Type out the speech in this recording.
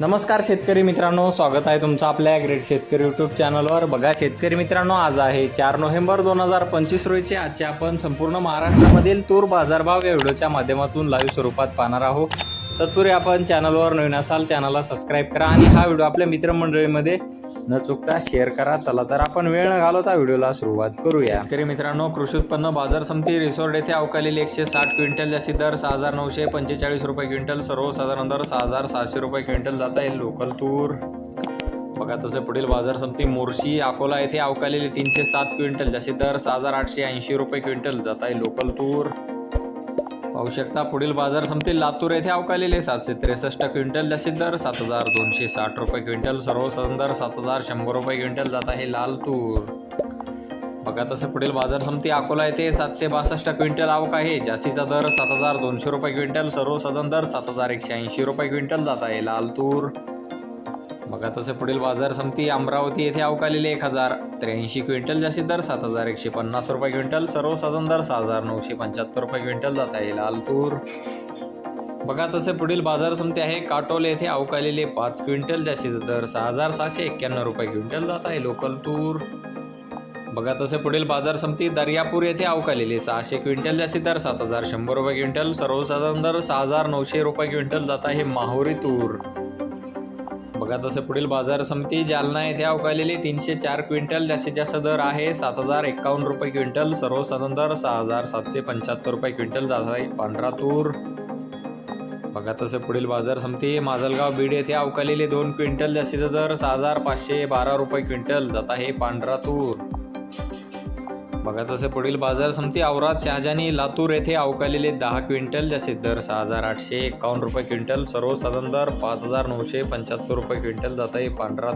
नमस्कार शेतकरी मित्रांनो स्वागत आहे तुमचं आपल्या ग्रेट शेतकरी यूट्यूब चॅनलवर बघा शेतकरी मित्रांनो आज आहे चार नोव्हेंबर दोन हजार पंचवीस रोजीचे आजचे आपण संपूर्ण महाराष्ट्रामधील तूर बाजारभाव या व्हिडिओच्या माध्यमातून लाईव्ह स्वरूपात पाहणार आहोत. तत्पूर्वी आपण चॅनलवर नवीन असाल चॅनलला सबस्क्राईब करा. आणि हा व्हिडिओ आपल्या मित्रमंडळीमध्ये न चुकता शेअर करा. चला तर आपण वेळ न घालवता व्हिडिओला सुरुवात करूया. शेतकरी मित्रांनो कृषी उत्पन्न बाजार समिती रिसोर्ट येथे अवकालेली एकशे साठ क्विंटल जास्ती दर सहा हजार नऊशे पंचेचाळीस रुपये क्विंटल सर्वसाधारण दर सहा हजार सहाशे रुपये क्विंटल जात आहे लोकल तूर. बघा तसे पुढील बाजार समिती मोर्शी अकोला येथे अवकालेली तीनशे सात क्विंटल जास्ती दर सहा हजार आठशे ऐंशी रुपये क्विंटल जात आहे लोकल तूर. पाहू शकता पुढील बाजार समिती लातूर येथे अवकालेले सातशे त्रेसष्ट क्विंटल जास्तीत दर सात हजार दोनशे साठ रुपये क्विंटल सर्वसाधारण दर सात हजार शंभर रुपये क्विंटल जात आहे लाल तूर बघा तसं पुढील बाजार समिती अकोला येथे सातशे बासष्ट क्विंटल आवक आहे. जास्तीचा दर सात हजार दोनशे रुपये क्विंटल सर्वसाधारण दर सात हजार एकशे ऐंशी रुपये क्विंटल जात आहे लाल तूर बघा तसे पुढील बाजार समिती अमरावती येथे अवकालेले एक हजार त्र्याऐंशी क्विंटल जास्तीत दर सात हजार एकशे पन्नास रुपये क्विंटल सर्वसाधारण दर सहा हजार नऊशे पंच्याहत्तर रुपये क्विंटल जात आहे लाल तूर बघा तसे पुढील बाजार समिती आहे काटोले येथे अवकालेले पाच क्विंटल जास्तीत दर सहा हजार सहाशे एक्क्याण्णव रुपये क्विंटल जात आहे लोकल तूर. बघा तसे पुढील बाजार समिती दर्यापूर येथे अवकालेले सहाशे क्विंटल जास्तीत दर सात हजार शंभर रुपये क्विंटल सर्वसाधारण दर सहा हजार नऊशे रुपये क्विंटल जात आहे माहुरी तूर. बघा तसं पुढील बाजार समिती जालना येथे अवकालेली तीनशे चार क्विंटल जास्तीत जास्त दर आहे. सात हजार एक्कावन्न रुपये क्विंटल सर्वसाधारण दर सहा हजार सातशे पंच्याहत्तर रुपये क्विंटल जात आहे पांढरा तूर. बघा तसे पुढील बाजार समिती माजलगाव बीड येथे अवकालेले दोन क्विंटल जास्तीचा दर सहा हजार पाचशे बारा रुपये क्विंटल जात आहे पांढरा तूर. बघा तसे पुढील बाजार समिती औराद शहाजानी लातूर येथे अवकालेले दहा क्विंटल ज्याचे दर सहा हजार आठशे एकावन्न रुपये क्विंटल सर्वसाधारण दर पाच हजार नऊशे पंच्याहत्तर रुपये क्विंटल जात आहे पांढरा